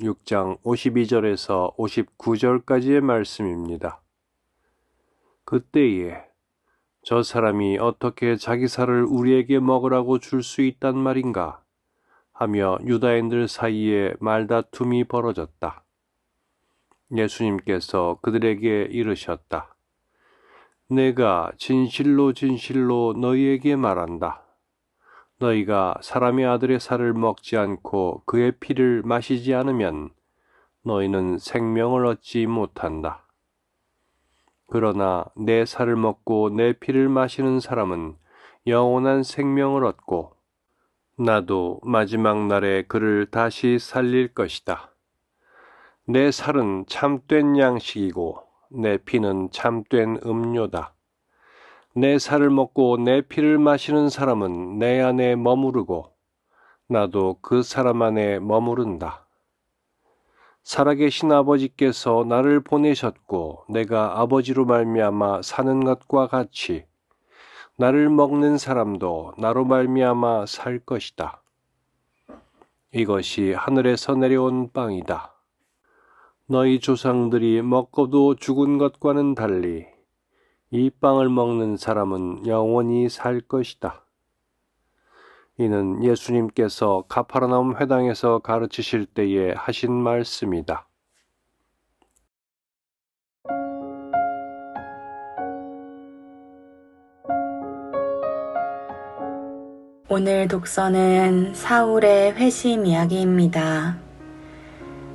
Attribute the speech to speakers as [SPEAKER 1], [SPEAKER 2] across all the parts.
[SPEAKER 1] 6장 52절에서 59절까지의 말씀입니다. 그때에 저 사람이 어떻게 자기 살을 우리에게 먹으라고 줄 수 있단 말인가 하며 유다인들 사이에 말다툼이 벌어졌다. 예수님께서 그들에게 이르셨다. 내가 진실로 진실로 너희에게 말한다. 너희가 사람의 아들의 살을 먹지 않고 그의 피를 마시지 않으면 너희는 생명을 얻지 못한다. 그러나 내 살을 먹고 내 피를 마시는 사람은 영원한 생명을 얻고 나도 마지막 날에 그를 다시 살릴 것이다. 내 살은 참된 양식이고 내 피는 참된 음료다. 내 살을 먹고 내 피를 마시는 사람은 내 안에 머무르고 나도 그 사람 안에 머무른다. 살아계신 아버지께서 나를 보내셨고 내가 아버지로 말미암아 사는 것과 같이 나를 먹는 사람도 나로 말미암아 살 것이다. 이것이 하늘에서 내려온 빵이다. 너희 조상들이 먹고도 죽은 것과는 달리 이 빵을 먹는 사람은 영원히 살 것이다. 이는 예수님께서 가파르나움 회당에서 가르치실 때에 하신 말씀이다.
[SPEAKER 2] 오늘 독서는 사울의 회심 이야기입니다.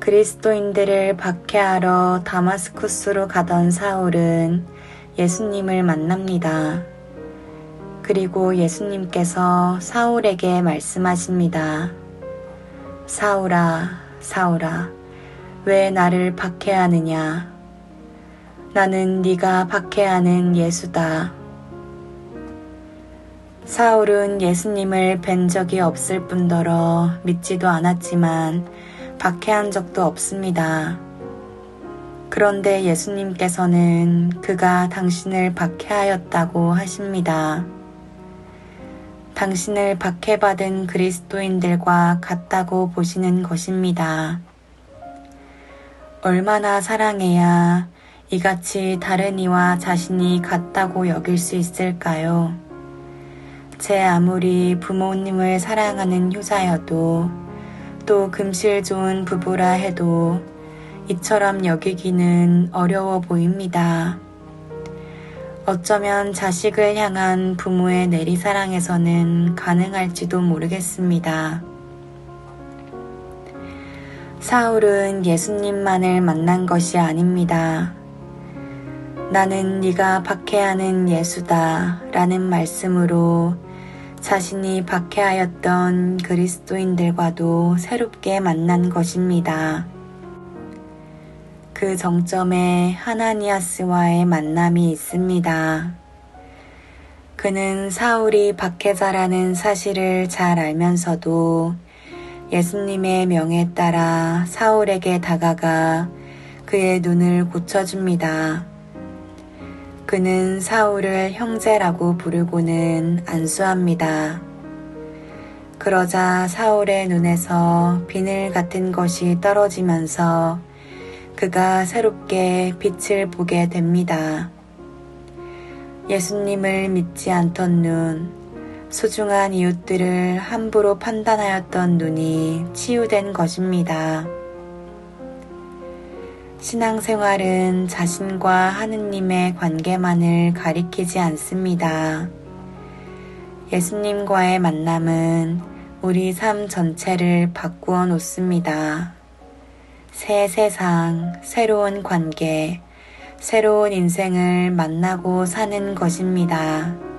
[SPEAKER 2] 그리스도인들을 박해하러 다마스쿠스로 가던 사울은 예수님을 만납니다. 그리고 예수님께서 사울에게 말씀하십니다. 사울아, 사울아, 왜 나를 박해하느냐? 나는 네가 박해하는 예수다. 사울은 예수님을 뵌 적이 없을 뿐더러 믿지도 않았지만 박해한 적도 없습니다. 그런데 예수님께서는 그가 당신을 박해하였다고 하십니다. 당신을 박해받은 그리스도인들과 같다고 보시는 것입니다. 얼마나 사랑해야 이같이 다른 이와 자신이 같다고 여길 수 있을까요? 제 아무리 부모님을 사랑하는 효자여도 또 금실 좋은 부부라 해도 이처럼 여기기는 어려워 보입니다. 어쩌면 자식을 향한 부모의 내리사랑에서는 가능할지도 모르겠습니다. 사울은 예수님만을 만난 것이 아닙니다. 나는 네가 박해하는 예수다 라는 말씀으로 자신이 박해하였던 그리스도인들과도 새롭게 만난 것입니다. 그 정점에 하나니아스와의 만남이 있습니다. 그는 사울이 박해자라는 사실을 잘 알면서도 예수님의 명에 따라 사울에게 다가가 그의 눈을 고쳐줍니다. 그는 사울을 형제라고 부르고는 안수합니다. 그러자 사울의 눈에서 비늘 같은 것이 떨어지면서 그가 새롭게 빛을 보게 됩니다. 예수님을 믿지 않던 눈, 소중한 이웃들을 함부로 판단하였던 눈이 치유된 것입니다. 신앙생활은 자신과 하느님의 관계만을 가리키지 않습니다. 예수님과의 만남은 우리 삶 전체를 바꾸어 놓습니다. 새 세상, 새로운 관계, 새로운 인생을 만나고 사는 것입니다.